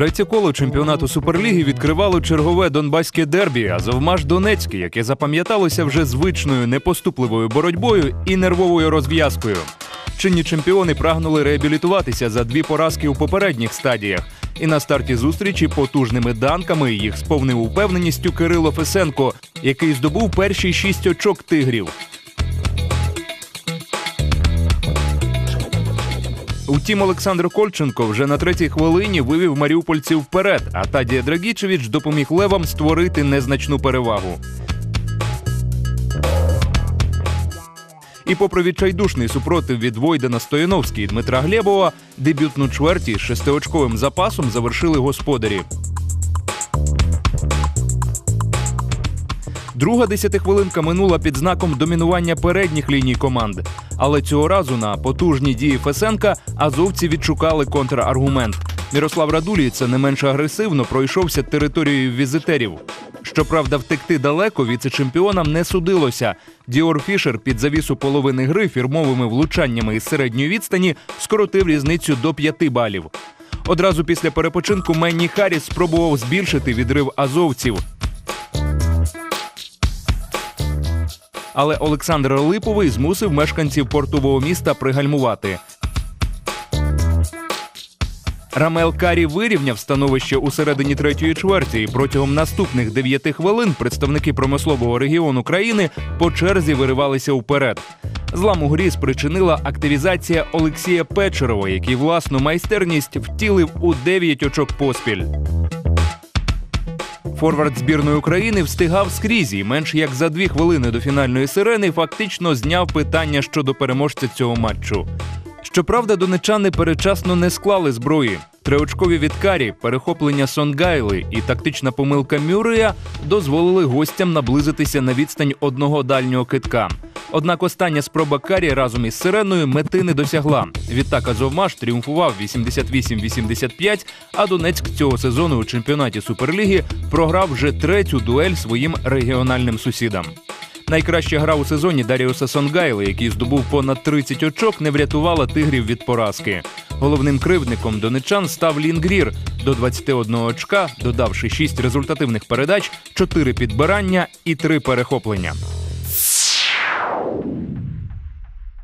Третє коло чемпіонату Суперліги відкривало чергове донбаське дербі, Азовмаш Донецький, яке запам'яталося вже звичною непоступливою боротьбою і нервовою розв'язкою. Чинні чемпіони прагнули реабілітуватися за дві поразки у попередніх стадіях. І на старті зустрічі потужними данками їх сповнив упевненістю Кирило Фесенко, який здобув перші шість очок тигрів. Утім, Олександр Кольченко вже на третій хвилині вивів маріупольців вперед, а Тадія Драгічевич допоміг левам створити незначну перевагу. І попри відчайдушний супротив від Войдена Стояновський і Дмитра Глєбова, дебютну чверті з шестиочковим запасом завершили господарі. Друга десятихвилинка минула під знаком домінування передніх ліній команд. Але цього разу на потужні дії Фесенка азовці відшукали контраргумент. Мірослав Радулій не менш агресивно пройшовся територією візитерів. Щоправда, втекти далеко віце-чемпіонам не судилося. Діор Фішер під завісу половини гри фірмовими влучаннями із середньої відстані скоротив різницю до 5 балів. Одразу після перепочинку Менні Харріс спробував збільшити відрив азовців. Але Олександр Липовий змусив мешканців портового міста пригальмувати. Рамел Карі вирівняв становище у середині третьої чверті. і Протягом наступних дев'яти хвилин представники промислового регіону країни по черзі виривалися вперед. Злам у грі спричинила активізація Олексія Печерова, який власну майстерність втілив у 9 очок поспіль. Форвард збірної України встигав скрізь і менш як за дві хвилини до фінальної сирени фактично зняв питання щодо переможця цього матчу. Щоправда, донечани перечасно не склали зброї. Триочкові від Карі, перехоплення Сонгайли і тактична помилка Мюррея дозволили гостям наблизитися на відстань одного дальнього китка. Однак остання спроба Карі разом із сиреною мети не досягла. Відтак Азовмаш тріумфував 88-85, а Донецьк цього сезону у чемпіонаті Суперліги програв вже третю дуель своїм регіональним сусідам. Найкраща гра у сезоні Даріуса Сонгайли, який здобув понад 30 очок, не врятувала тигрів від поразки. Головним кривдником донечан став Лінгрір до 21 очка, додавши 6 результативних передач, 4 підбирання і 3 перехоплення.